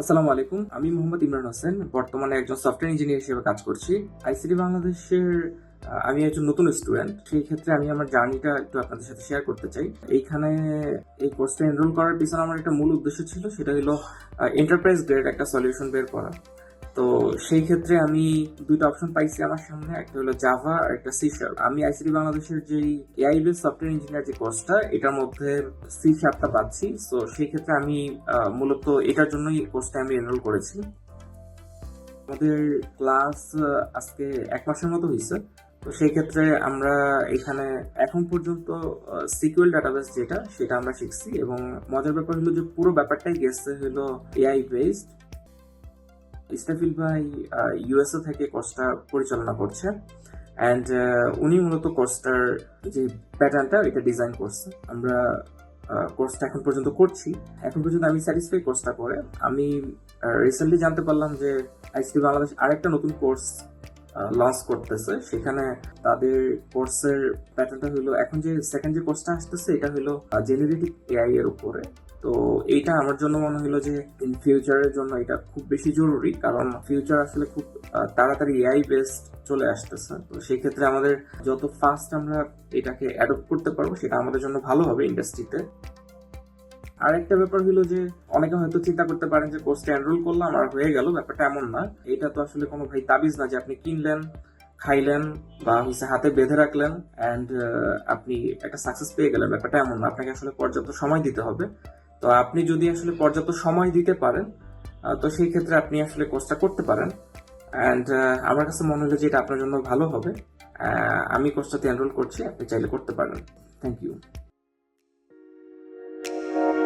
আসসালামু আলাইকুম, আমি মোহাম্মদ ইমরান হোসেন, বর্তমানে একজন সফটওয়্যার ইঞ্জিনিয়ার হিসেবে কাজ করছি। আইসিডি বাংলাদেশের আমি একজন নতুন স্টুডেন্ট সেই ক্ষেত্রে আমি আমার জার্নিটা একটু আপনাদের সাথে শেয়ার করতে চাই। এইখানে এই কোর্সটা এনরোল করার পিছনে আমার একটা মূল উদ্দেশ্য ছিল, সেটা হলো এন্টারপ্রাইজ গ্রেড একটা সলিউশন বের করা। তো সেই ক্ষেত্রে আমি দুইটা অপশন পাইছি আমার সামনে, একটা হলো জাভা আর একটা সি শার্প আমি আইসিটি বাংলাদেশের যে এআই সফটওয়্যার ইঞ্জিনিয়ার যে কোর্সটা এটার মধ্যে সি শার্পটা পাচ্ছি। তো সেই ক্ষেত্রে আমি মূলত এটার জন্যই কোর্সটা আমি এনরোল করেছি। আমাদের ক্লাস আজকে এক মাসের মতো হয়েছে তো সেই ক্ষেত্রে আমরা এখানে এখন পর্যন্ত সিকুয়েল ডাটাবেস যেটা, সেটা আমরা শিখছি এবং মজার ব্যাপার হলো যে পুরো ব্যাপারটাই গেছে হলো এআই বেসড ইস্তাফিল ভাই ইউএসএ থেকে কোর্সটা পরিচালনা করছে। অ্যান্ড উনি মূলত কোর্সটার যে প্যাটার্নটা এটা ডিজাইন করছে। আমরা কোর্সটা এখন পর্যন্ত করছি। এখন পর্যন্ত আমি স্যাটিসফাই কোর্সটা করে। আমি রিসেন্টলি জানতে পারলাম যে আইসিটি বাংলাদেশ আরেকটা নতুন কোর্স লঞ্চ করতেছে। সেখানে তাদের কোর্সের প্যাটার্নটা হলো, এখন যে সেকেন্ড যে কোর্সটা আসতেছে, এটা হলো জেনারেটিভ এআই এর উপরে। তো এইটা আমার জন্য মনে হলো যে ইন ফিউচারের জন্য এটা খুব বেশি জরুরি, কারণ ফিউচার আসলে খুব তাড়াতাড়ি এআই বেসড চলে আসতেছে। তো সেই ক্ষেত্রে আমাদের যত ফাস্ট আমরা এটাকে অ্যাডপ্ট করতে পারব, সেটা আমাদের জন্য ভালো হবে ইন্ডাস্ট্রিতে আরেকটা ব্যাপার হলো যে, অনেকে হয়তো চিন্তা করতে পারেন যে কোর্সটা এনরোল করলাম, আর হয়ে গেল, ব্যাপারটা এমন না। এটা তো আসলে কোনো ভাই তাবিজ না যে আপনি কিনলেন, খাইলেন, বা হচ্ছে হাতে বেঁধে রাখলেন অ্যান্ড আপনি একটা সাকসেস পেয়ে গেলেন, ব্যাপারটা এমন না। আপনাকে আসলে পর্যাপ্ত সময় দিতে হবে। তো আপনি যদি আসলে পর্যাপ্ত সময় দিতে পারেন তো সেই ক্ষেত্রে আপনি আসলে কোর্সটা করতে পারেন। অ্যান্ড আমার কাছে মনে হলো যে এটা আপনার জন্য ভালো হবে। আমি কোর্সটাতে এনরোল করছি, আপনি চাইলে করতে পারেন। Thank you